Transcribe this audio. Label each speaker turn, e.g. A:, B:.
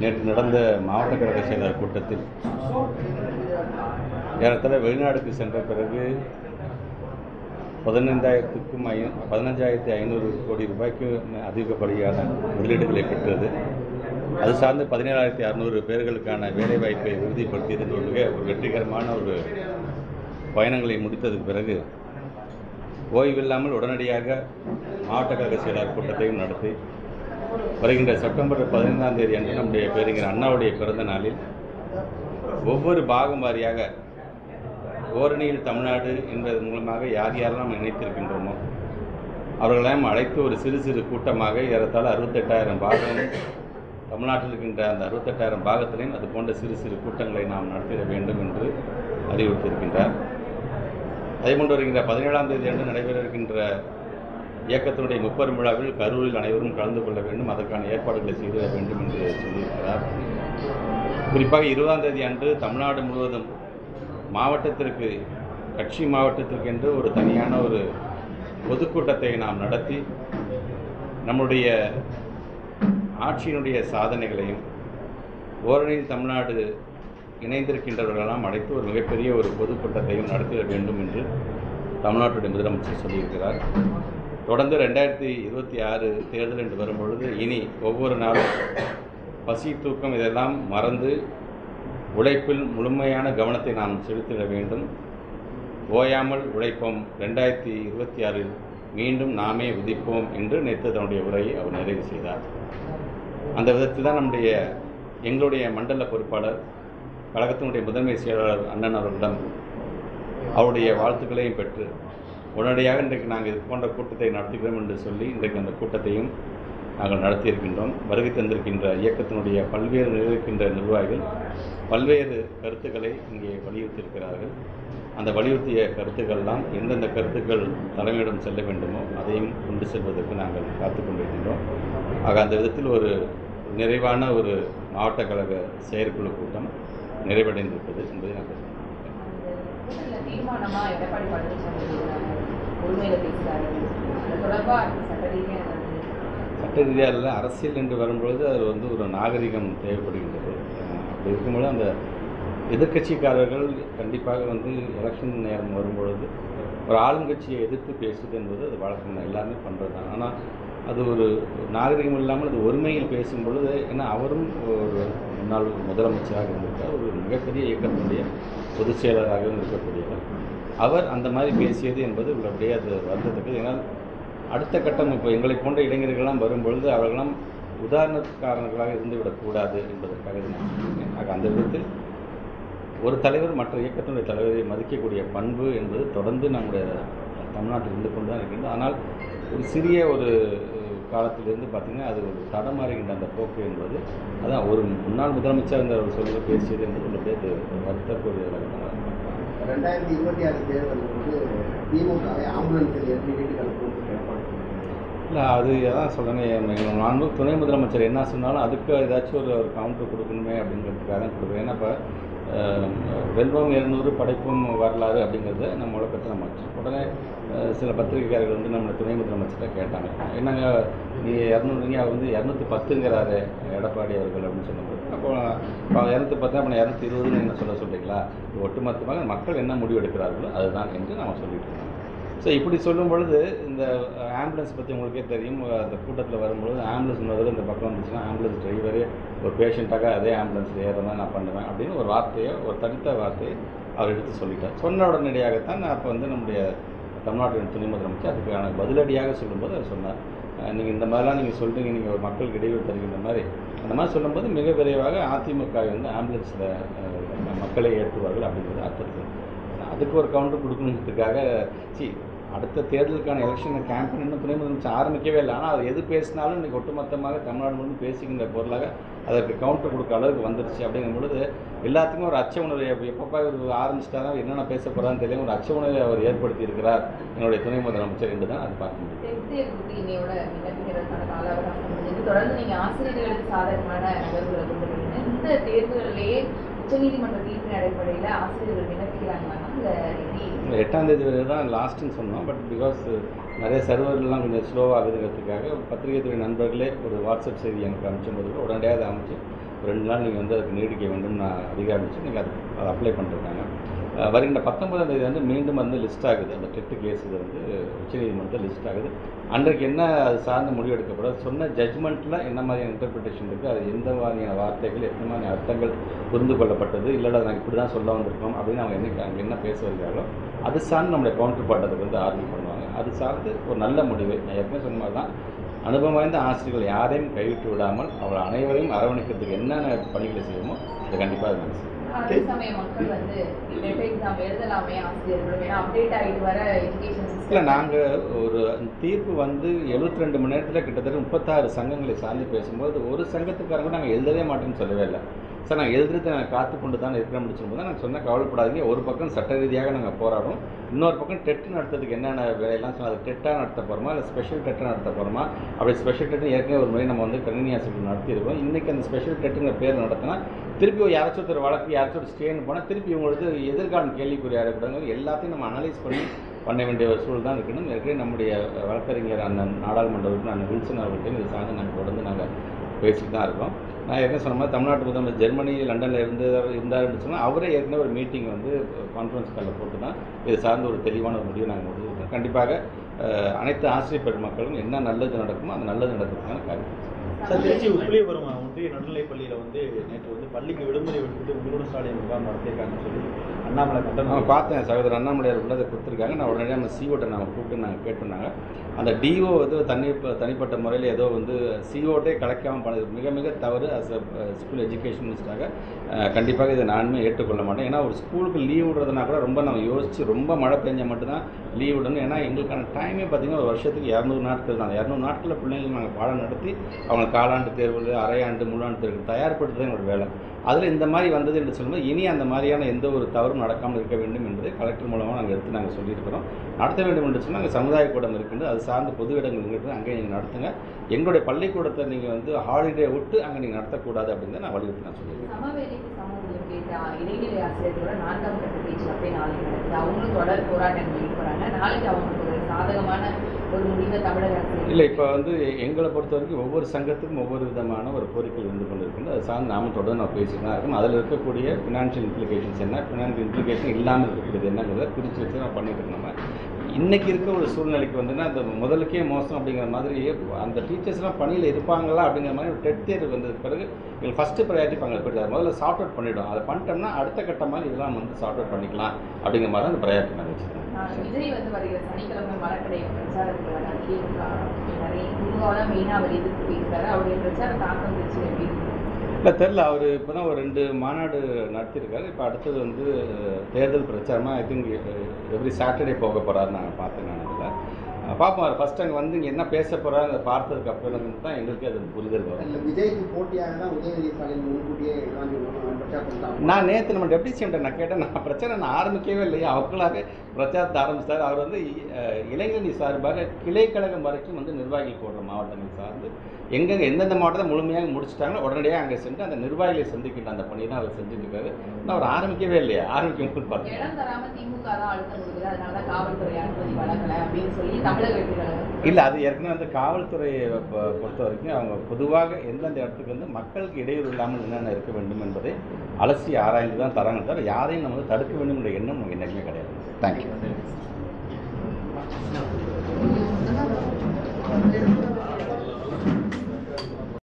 A: நேற்று நடந்த மாவட்ட கழக செயலாளர் கூட்டத்தில் ஏறத்தாழ வெளிநாடுக்கு சென்ற பிறகு பதினைந்தாயிரத்துக்கும் ஐ பதினஞ்சாயிரத்தி ஐநூறு கோடி ரூபாய்க்கு அதிகப்படியான முதலீடுகளை பெற்றது. அது சார்ந்து பதினேழாயிரத்தி அறநூறு பேர்களுக்கான வேலைவாய்ப்பை உறுதிப்படுத்தியது ஒரு மிக ஒரு வெற்றிகரமான ஒரு பயணங்களை முடித்ததுக்கு பிறகு ஓய்வில்லாமல் உடனடியாக மாவட்ட கழக செயலாளர் கூட்டத்தையும் நடத்தி வருகின்ற செப்டம்பர் பதினைந்தாம் தேதி அன்று நம்முடைய பேருங்கிற அண்ணாவுடைய பிறந்த நாளில் ஒவ்வொரு பாகம் வாரியாக ஓரணியில் தமிழ்நாடு என்பதன் மூலமாக யார் யாரெல்லாம் இணைத்திருக்கின்றோமோ அவர்களையும் அழைத்து ஒரு சிறு சிறு கூட்டமாக ஏறத்தாழ அறுபத்தெட்டாயிரம் பாகம் தமிழ்நாட்டில் இருக்கின்ற அந்த அறுபத்தெட்டாயிரம் பாகத்திலையும் அது போன்ற சிறு சிறு கூட்டங்களை நாம் நடத்திட வேண்டும் என்று அறிவுறுத்தியிருக்கின்றார். அதே போன்று வருகின்ற பதினேழாம் தேதி அன்று நடைபெற இருக்கின்ற இயக்கத்தினுடைய முப்பெரும் விழாவில் கரூரில் அனைவரும் கலந்து கொள்ள வேண்டும். அதற்கான ஏற்பாடுகளை செய்திட வேண்டும் என்று சொல்லியிருக்கிறார். குறிப்பாக இருபதாம் தேதி அன்று தமிழ்நாடு முழுவதும் மாவட்டத்திற்கு கட்சி மாவட்டத்திற்கு என்று ஒரு தனியான ஒரு பொதுக்கூட்டத்தை நாம் நடத்தி நம்முடைய ஆட்சியினுடைய சாதனைகளையும் ஓரணியில் தமிழ்நாடு இணைந்திருக்கின்றவர்களெல்லாம் அழைத்து ஒரு மிகப்பெரிய ஒரு பொதுக்கூட்டத்தையும் நடத்திட வேண்டும் என்று தமிழ்நாட்டுடைய முதலமைச்சர் சொல்லியிருக்கிறார். தொடர்ந்து ரெண்டாயிரத்தி இருபத்தி ஆறு தேர்தல் என்று வரும்பொழுது இனி ஒவ்வொரு நாளும் பசி தூக்கம் இதெல்லாம் மறந்து உழைப்பில் முழுமையான கவனத்தை நாம் செலுத்திட வேண்டும். ஓயாமல் உழைப்போம். ரெண்டாயிரத்தி இருபத்தி ஆறில் மீண்டும் நாமே உதிப்போம் என்று நேற்று தன்னுடைய உரையை அவர் நிறைவு செய்தார். அந்த விதத்தில் தான் நம்முடைய எங்களுடைய மண்டல பொறுப்பாளர் கழகத்தினுடைய முதன்மை செயலாளர் அண்ணன் அவர்களிடம் அவருடைய வாழ்த்துக்களையும் பெற்று உடனடியாக இன்றைக்கு நாங்கள் இது போன்ற கூட்டத்தை நடத்துகிறோம் என்று சொல்லி இன்றைக்கு அந்த கூட்டத்தையும் நாங்கள் நடத்தியிருக்கின்றோம். வருகை தந்திருக்கின்ற இயக்கத்தினுடைய பல்வேறு நிலையிருக்கின்ற நிர்வாகிகள் பல்வேறு கருத்துக்களை இங்கே வலியுறுத்தியிருக்கிறார்கள். அந்த வலியுறுத்திய கருத்துக்கள்லாம் எந்தெந்த கருத்துக்கள் தலைமையிடம் செல்ல வேண்டுமோ அதையும் கொண்டு செல்வதற்கு நாங்கள் காத்து கொண்டிருக்கின்றோம். ஆக அந்த விதத்தில் ஒரு நிறைவான ஒரு மாவட்ட கழக செயற்குழு கூட்டம் நிறைவடைந்திருப்பது என்பதை
B: நாங்கள் உண்மையில பேசுறாரு. அது சட்ட ரீதியா
A: சட்ட ரீதியாக இல்லை அரசியல் என்று வரும்பொழுது அது வந்து ஒரு நாகரிகம் தேவைப்படுகின்றது. அப்படி இருக்கும்போது அந்த எதிர்க்கட்சிக்காரர்கள் கண்டிப்பாக வந்து எலெக்ஷன் நேரம் வரும்பொழுது ஒரு ஆளுங்கட்சியை எதிர்த்து பேசுவது என்பது அது வழக்கம் தான் எல்லாருமே பண்ணுறது தான். ஆனால் அது ஒரு நாகரிகம் இல்லாமல் அது ஒருமையில் பேசும் பொழுது ஏன்னா அவரும் ஒரு முன்னாள் முதலமைச்சராக இருந்திருக்கார். ஒரு மிகப்பெரிய இயக்கத்தினுடைய பொதுச் செயலராகவும் இருக்கக்கூடியவர். அவர் அந்த மாதிரி பேசியது என்பது உள்ளபடியே அது வந்ததுக்கு ஏன்னால் அடுத்த கட்டம் இப்போ எங்களை போன்ற இளைஞர்கள்லாம் வரும்பொழுது அவர்களெல்லாம் உதாரணக்காரர்களாக இருந்துவிடக்கூடாது என்பதற்காக இது நான் சொல்கிறேன் ஆக அந்த விதத்தில் ஒரு தலைவர் மற்ற இயக்கத்தினுடைய தலைவரை மதிக்கக்கூடிய பண்பு என்பது தொடர்ந்து நம்முடைய தமிழ்நாட்டில் இருந்து கொண்டு தான் இருக்கின்றது. ஆனால் ஒரு சிறிய ஒரு காலத்திலிருந்து பார்த்திங்கன்னா அது ஒரு தடமாறுகின்ற அந்த போக்கு என்பது அதான் ஒரு முன்னாள் முதலமைச்சர் இருந்தவர் சொல்ல பேசியது என்பது உள்ளபடியே அது வருத்தக்கூடிய
C: ரெண்டாயிரத்தி இருபத்தி ஆறு தேர்தலில் வந்து திமுகவை ஆம்புலன்ஸில் அனுப்பும் ஏற்பாடு
A: இல்லை அது அதான் சொல்கிறேன் நான் துணை முதலமைச்சர் என்ன சொன்னாலும் அதுக்கு ஏதாச்சும் ஒரு ஒரு கவுண்டர் கொடுக்கணுமே அப்படிங்கிறதுக்காக தான் கொடுக்குறேன். ஏன்னா இப்போ வெல்வம் எழுநூறு படைப்பும் வரலாறு அப்படிங்கிறத நம்ம முழக்கத்தை நம்ம வச்சோம் உடனே சில பத்திரிகைக்காரர்கள் வந்து நம்ம துணை முதலமைச்சர்கிட்ட கேட்டாங்க. என்னங்க நீ இரநூறுங்க அவர் வந்து இரநூத்தி பத்துங்கிறாரு எடப்பாடி அவர்கள் அப்படின்னு சொன்னபோது அப்போ இரநூத்தி பத்து அப்போ இரநூத்தி இருபதுன்னு என்ன சொல்ல சொல்கிறீங்களா ஒட்டுமொத்தமாக மக்கள் என்ன முடிவு எடுக்கிறார்களோ அதுதான் என்று நம்ம சொல்லிட்டு இருக்கோம் ஸோ இப்படி சொல்லும் பொழுது இந்த ஆம்புலன்ஸ் பற்றி உங்களுக்கே தெரியும். அந்த கூட்டத்தில் வரும்பொழுது ஆம்புலன்ஸ் முதல்ல இந்த பக்கம் வந்துச்சுன்னா ஆம்புலன்ஸ் டிரைவரே ஒரு பேஷண்ட்டாக அதே ஆம்புலன்ஸில் ஏற மாதிரி நான் பண்ணுவேன் அப்படின்னு ஒரு வார்த்தையை ஒரு தனித்த வார்த்தையை அவர் எடுத்து சொல்லிட்டார். சொன்ன உடனடியாகத்தான் நான் அப்போ வந்து நம்முடைய தமிழ்நாட்டின் துணை முதலமைச்சர் அதுக்கான பதிலடியாக சொல்லும்போது அவர் சொன்னார். நீங்கள் இந்த மாதிரிலாம் நீங்கள் சொல்கிறீங்க நீங்கள் ஒரு மக்களுக்கு இடைவெளி தருகின்ற மாதிரி. அந்த மாதிரி சொல்லும்போது மிக விரைவாக அதிமுக வந்து ஆம்புலன்ஸில் மக்களை ஏற்றுவார்கள் அப்படிங்கிறது அர்த்தத்தில். அதுக்கு ஒரு கவுண்டர் கொடுக்கணுங்கிறதுக்காக சி அடுத்த தேர்தலுக்கான எலெக்ஷன் கேம்பெயின் இன்னும் துணை ஆரம்பிக்கவே இல்லை. ஆனால் அது எது பேசினாலும் இன்றைக்கி ஒட்டுமொத்தமாக தமிழ்நாடு முழுவதும் பேசுகின்ற பொருளாக அதற்கு கவுண்டர் கொடுக்க அளவுக்கு வந்துருச்சு. அப்படிங்கும் பொழுது எல்லாத்துக்கும் ஒரு அச்ச உணர்வு எப்போ எப்பப்பா இவர் ஆரம்பிச்சிட்டாரோ என்னென்ன பேச போகிறான்னு தெரியும் ஒரு அச்ச உணர்வை அவர் ஏற்படுத்தி இருக்கிறார் என்னுடைய துணை முதலமைச்சர் என்று தான் அது பார்க்க முடியும்.
B: தொடர்ந்து நீங்கள் ஆசிரியர்களுக்கு சாதகமான நகர்வுகளை கொண்டு இந்த தேர்தலிலேயே உச்சநீதிமன்ற தீர்ப்பின் அடிப்படையில் ஆசிரியர்கள் விண்ணப்பிக்கிறாங்களா
A: இந்த எட்டாம் தேதி வரை தான் லாஸ்ட்டுன்னு சொன்னோம். பட் பிகாஸ் நிறைய சர்வர்கள்லாம் கொஞ்சம் ஸ்லோவாகுதுங்கிறதுக்காக பத்திரிகை துறை நண்பர்களே ஒரு வாட்ஸ்அப் செய்தி எனக்கு அனுப்பிச்சும்போது உடனடியாக அதை அமைச்சு ரெண்டு நாள் நீங்கள் வந்து அதுக்கு நீடிக்க வேண்டும் நான் அதிகாரிச்சு நீங்கள் அது அதை அப்ளை பண்ணிருக்காங்க. வருகின்ற பத்தொன்பதாம் தேதி வந்து மீண்டும் வந்து லிஸ்ட் ஆகுது. அந்த டெட்டு கேஸ் இது வந்து உச்சநீதிமன்றத்தில் லிஸ்ட் ஆகுது. அன்றைக்கு என்ன அது சார்ந்த முடிவு எடுக்கப்படும்? சொன்ன ஜட்ஜ்மெண்ட்டில் என்ன மாதிரியான இன்டர்பிரிட்டேஷன் இருக்குது அது எந்த மாதிரியான வார்த்தைகள் எத்தனை மாதிரியான அர்த்தங்கள் புரிந்து கொள்ளப்பட்டது? இல்லை நாங்கள் இப்படி தான் சொல்ல வந்திருக்கோம் அப்படின்னு அவங்க என்ன அங்கே என்ன பேச வருகிறார்களோ அது சார்ந்து நம்முடைய கவுண்டர் பாட்டத்துக்கு வந்து ஆர்கியூ பண்ணுவாங்க. அது சார்ந்து ஒரு நல்ல முடிவு. நான் ஏற்கனவே சொன்ன மாதிரி தான் அனுபவம் வாய்ந்த ஆசிரியர்கள் யாரையும் கைவிட்டு விடாமல் அவர்கள் அனைவரையும் அரவணைக்கிறதுக்கு என்னென்ன பணிகளை செய்யணுமோ அதை கண்டிப்பாக அது செய்வோம்
B: அதே சமயம் மக்கள் வந்து டெட் எக்ஸாம் எழுதலாமே ஆசிரியர்களும் ஏன்னா அப்டேட் ஆகிட்டு வர எஜுகேஷன்
A: இல்லை நாங்கள் ஒரு தீர்ப்பு வந்து 72 ரெண்டு மணி நேரத்தில் கிட்டத்தட்ட முப்பத்தாறு சங்கங்களை சார்ந்து பேசும்போது ஒரு சங்கத்துக்காரங்க நாங்கள் எழுதவே மாட்டேன்னு சொல்லவே இல்லை. சார் நாங்கள் எதிர்த்து நான் காத்து கொண்டு தான் இருக்கிற முடிச்சிருப்போம் நாங்கள் சொன்ன கவலைப்படாதீங்க. ஒரு பக்கம் சட்ட ரீதியாக நாங்கள் போராடுறோம். இன்னொரு பக்கம் டெட்டு நடத்துறதுக்கு என்னென்ன வேலையெல்லாம் சொன்னால் அது டெட்டாக நடத்த போகிறோமா இல்லை ஸ்பெஷல் டெட்டாக நடத்த போகிறோமா அப்படி ஸ்பெஷல் டெட்டு ஏற்கனவே ஒரு முறை நம்ம வந்து கணினி ஆசிரியர் நடத்தியிருக்கோம். இன்றைக்கி அந்த ஸ்பெஷல் டெட்டுங்கிற பேர் நடத்தினா திருப்பி யாராச்சும் ஒருத்தர் வழக்கு யாராச்சும் ஒரு ஸ்டேன்னு போனால் திருப்பி இவங்களுக்கு எதிர்காலம் கேள்விக்குறி இருக்கிறாங்க எல்லாத்தையும் நம்ம அனலைஸ் பண்ணி பண்ண வேண்டிய ஒரு சூழல் தான் இருக்கணும். ஏற்கனவே நம்முடைய வழக்கறிஞர் அந்த நாடாளுமன்ற உறுப்பினர் வில்சன் அவர்கள்ட்டையும் இது சார்ந்து நாங்கள் தொடர்ந்து நாங்கள் பேசிட்டு தான் இருக்கோம். நான் என்ன சொன்னால் தமிழ்நாட்டு முதல்வர் ஜெர்மனி லண்டனில் இருந்து இருந்தாருன்னு சொன்னால் அவரே ஏற்கனவே ஒரு மீட்டிங் வந்து கான்ஃபரன்ஸ் காலில் போட்டு தான் இது சார்ந்த ஒரு தெளிவான ஒரு முடிவு நாங்கள் முடிவு கண்டிப்பாக அனைத்து ஆசிரியர் பெருமக்களும் என்ன நல்லது நடக்குமோ அந்த நல்லது நடக்கிறதுக்கான காரியம்.
D: சார் திருச்சி உப்பிலியபுரம் ஒன்றிய நடுநிலைப் பள்ளியில் வந்து நேற்று வந்து பள்ளிக்கு விடுமுறை விட்டுட்டு உங்களோட ஸ்டாலின் முகாம் நடத்தியிருக்காங்கன்னு சொல்லி அண்ணாமலை
A: நான்
D: கண்டனம்
A: பார்த்தேன் சகோதரர் அண்ணாமலையார் உள்ள அதை கொடுத்துருக்காங்க. நான் உடனே நம்ம சிஓட்டை நம்ம கூப்பிட்டு நாங்கள் கேட்டிருந்தாங்க அந்த டிஓ வந்து தனி தனிப்பட்ட முறையில் ஏதோ வந்து சிஓட்டே கலைக்காமல் பண்ணது. மிக மிக தவறு அஸ் அ ஸ்கூல் எஜுகேஷன் மினிஸ்டராக கண்டிப்பாக இதை நானுமே ஏற்றுக்கொள்ள மாட்டேன். ஏன்னா ஒரு ஸ்கூலுக்கு லீவ் விடுறதுனா கூட ரொம்ப நம்ம யோசித்து ரொம்ப மழை பெஞ்சால் மட்டும்தான் லீவ் விடணும். ஏன்னா எங்களுக்கான டைமே பார்த்திங்கன்னா ஒரு வருஷத்துக்கு இரநூறு நாட்கள் தான். இரநூறு நாட்களில் பிள்ளைங்களுக்கு நாங்கள் பாடம் நடத்தி அவங்க காலாண்டு தேர்வு அரையாண்டு முழாண்டு தேர்வு தயார்படுத்துறது எங்களோட வேலை. அதில் இந்த மாதிரி வந்தது என்று சொல்லும்போது இனி அந்த மாதிரியான எந்த ஒரு தவறும் நடக்காமல் இருக்க வேண்டும் என்பதை கலெக்டர் மூலமாக நாங்கள் எடுத்து நாங்கள் சொல்லியிருக்கிறோம். நடத்த வேண்டும் என்று சொன்னால் அங்கே சமுதாய கூடம் இருக்கின்றது அது சார்ந்த பொது இடங்கள் இருக்குது அங்கே நீங்கள் நடத்துங்க. எங்களுடைய பள்ளிக்கூடத்தை நீங்கள் வந்து ஹாலிடே விட்டு அங்கே நீங்கள் நடத்தக்கூடாது அப்படின்னு நான் வலியுறுத்தி நான் சொல்லியிருக்கேன்.
B: சாதகமான ஒரு முடிவை தமிழக அரசு.
A: இல்லை இப்போ வந்து எங்களை பொறுத்த வரைக்கும் ஒவ்வொரு சங்கத்துக்கும் ஒவ்வொரு விதமான ஒரு கோரிக்கை வந்து கொண்டு இருக்குது அது சார்ந்து நாம தொடர்ந்து நான் பேசிட்டு தான் இருக்கும் அதில் இருக்கக்கூடிய ஃபினான்ஷியல் இம்ப்ளிகேஷன்ஸ் என்ன? ஃபினான்ஷியல் இம்ப்ளிகேஷன் இல்லாமல் இருக்கக்கூடியது என்னங்கிறத பிரித்து வச்சு நான் பண்ணிட்டு இருக்கோம் நம்ம. இன்னைக்கு இருக்க ஒரு சூழ்நிலைக்கு வந்துன்னா அந்த முதலுக்கே மோசம் அப்படிங்கிற மாதிரி அந்த டீச்சர்ஸ்லாம் பணியில் இருப்பாங்களா அப்படிங்கிற மாதிரி ஒரு டெட் தேர்வு வந்ததுக்கு பிறகு எங்களுக்கு ஃபஸ்ட்டு ப்ரையாரிட்டி பங்கு போயிட்டு முதல்ல சார்ட் அவுட் பண்ணிவிடும் அதை பண்ணிட்டோம்னா அடுத்த கட்டமாக இதெல்லாம் வந்து சார்ட் அவுட் பண்ணிக்கலாம் அப்படிங்கிற மாதிரி அந்த ப்ரையாரிட்டி நாங்கள்
B: வச்சுருக்கோம் விஜய் வந்து வருகிற சனிக்கிழமை மரக்கடை பிரச்சாரத்தில் வர திமுக நிறைய மெயினாக அவர் எதிர்த்து பேசுகிறாரு அவருடைய பிரச்சார தாக்கம் வச்சு எப்படி
A: இல்லை தெரில அவர் இப்போ தான் ஒரு ரெண்டு மாநாடு நடத்தியிருக்காரு. இப்போ அடுத்தது வந்து தேர்தல் பிரச்சாரமாக ஐ திங்க் எவ்ரி சாட்டர்டே போக போகிறாரு நான் பார்த்தேன் நான் அதில். பார்ப்போம் அவர் ஃபஸ்ட் அங்கே வந்து இங்கே என்ன பேச போகிறாங்க அதை பார்த்ததுக்கு அப்புறம் தான் எங்களுக்கே அது புரிதல் வரும்.
C: இல்ல விஜய்க்கு போட்டியாக தான் உதயநிதி ஸ்டாலின் முன்கூட்டியே
A: நான் நேற்று நம்ம டெப்டி சிஎம்கிட்ட நான் கேட்டேன் நான் பிரச்சனை நான் ஆரம்பிக்கவே இல்லையா அவர்களாகவே பிரச்சாரத்தை ஆரம்பிச்சார். அவர் வந்து இளைஞரணி சார்பாக கிளைக்கழகம் வரைக்கும் வந்து நிர்வாகிகள் போடுற மாவட்டங்கள் சார்ந்து எங்கெங்க எந்தெந்த மாவட்டத்தை முழுமையாக முடிச்சிட்டாங்களோ உடனடியாக அங்கே சென்று அந்த நிர்வாகிகளை சந்திக்கின்ற அந்த பணியை தான் அவர் செஞ்சுட்டு இருக்காரு நான் அவர் ஆரம்பிக்கவே இல்லையா ஆரம்பிக்கும் பார்த்தேன். இல்லை அது ஏற்கனவே வந்து காவல்துறையை பொறுத்த வரைக்கும் அவங்க பொதுவாக எந்தெந்த இடத்துக்கு வந்து மக்களுக்கு இடையூறு இல்லாமல் என்னென்ன இருக்க வேண்டும் என்பதை அலசி ஆராய்ந்து தான் தராங்க தவிர யாரையும் நம்ம தடுக்க வேண்டும் என்ற எண்ணம் நமக்கு என்றைக்குமே கிடையாது. Thank you
B: Thank you.